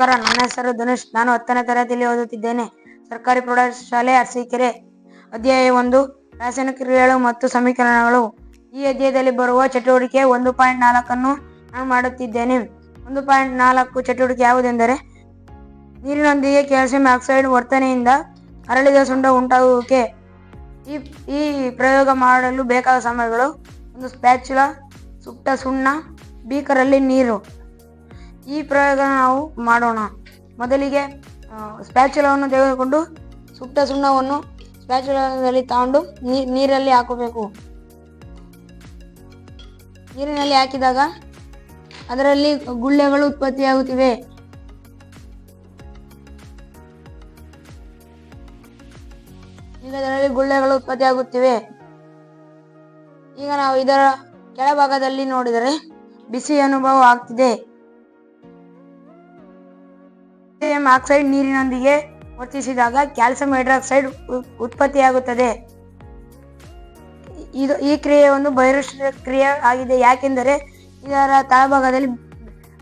ನಮಸ್ಕಾರ ನನ್ನ ಹೆಸರು ಧನುಷ್. ನಾನು ಹತ್ತನೇ ತರಗತಿಯಲ್ಲಿ ಓದುತ್ತಿದ್ದೇನೆ. ಸರ್ಕಾರಿ ಪ್ರೌಢಶಾಲೆ ಅರಸೀಕೆರೆ ಅಧ್ಯಾಯ ಒಂದು, ರಾಸಾಯನಿಕ ಕ್ರಿಯೆಗಳು ಮತ್ತು ಸಮೀಕರಣಗಳು. ಈ ಅಧ್ಯಾಯದಲ್ಲಿ ಬರುವ ಚಟುವಟಿಕೆ ಒಂದು ಪಾಯಿಂಟ್ ನಾಲ್ಕನ್ನು ನಾನು ಮಾಡುತ್ತಿದ್ದೇನೆ. ಒಂದು ಪಾಯಿಂಟ್ ನಾಲ್ಕು ಚಟುವಟಿಕೆ ಯಾವುದೆಂದರೆ, ನೀರಿನೊಂದಿಗೆ ಕ್ಯಾಲ್ಸಿಯಂ ಆಕ್ಸೈಡ್ ವರ್ತನೆಯಿಂದ ಅರಳಿದ ಸುಂಡ ಉಂಟಾಗುವಿಕೆ. ಈ ಈ ಪ್ರಯೋಗ ಮಾಡಲು ಬೇಕಾದ ಸಮಯಗಳು ಒಂದು ಸ್ಪ್ಯಾಚುಲ ಸುಟ್ಟ ಸುಣ್ಣ ಬೀಕರಲ್ಲಿ ನೀರು. ಈ ಪ್ರಯೋಗ ನಾವು ಮಾಡೋಣ. ಮೊದಲಿಗೆ ಸ್ಪ್ಯಾಚುಲವನ್ನು ತೆಗೆದುಕೊಂಡು ಸುಟ್ಟ ಸುಣ್ಣವನ್ನು ಸ್ಪ್ಯಾಚುಲದಲ್ಲಿ ತಗೊಂಡು ನೀರಲ್ಲಿ ಹಾಕಬೇಕು. ನೀರಿನಲ್ಲಿ ಹಾಕಿದಾಗ ಅದರಲ್ಲಿ ಗುಳ್ಳೆಗಳು ಉತ್ಪತ್ತಿಯಾಗುತ್ತಿವೆ. ಈಗ ಅದರಲ್ಲಿ ಗುಳ್ಳೆಗಳು ಉತ್ಪತ್ತಿಯಾಗುತ್ತಿವೆ. ಈಗ ನಾವು ಇದರ ಕೆಳಭಾಗದಲ್ಲಿ ನೋಡಿದರೆ ಬಿಸಿ ಅನುಭವ ಆಗ್ತಿದೆ. ಕ್ಯಾಲ್ಸಿಯಂ ಆಕ್ಸೈಡ್ ನೀರಿನೊಂದಿಗೆ ವರ್ತಿಸಿದಾಗ ಕ್ಯಾಲ್ಸಿಯಂ ಹೈಡ್ರಾಕ್ಸೈಡ್ ಉತ್ಪತ್ತಿಯಾಗುತ್ತದೆ. ಇದು ಈ ಕ್ರಿಯೆ ಒಂದು ಬಹಿರಷ್ಟ ಕ್ರಿಯೆ ಆಗಿದೆ. ಯಾಕೆಂದರೆ ಇದರ ತಳಭಾಗದಲ್ಲಿ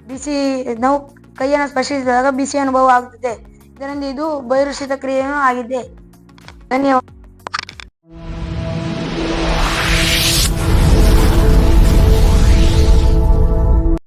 ಬಿಸಿ ನಾವು ಕೈಯನ್ನು ಸ್ಪರ್ಶಿಸಿದಾಗ ಬಿಸಿ ಅನುಭವ ಆಗುತ್ತದೆ. ಇದರಿಂದ ಇದು ಬಹಿರುಷಿತ ಕ್ರಿಯೆಯೂ ಆಗಿದೆ. ಧನ್ಯವಾದ.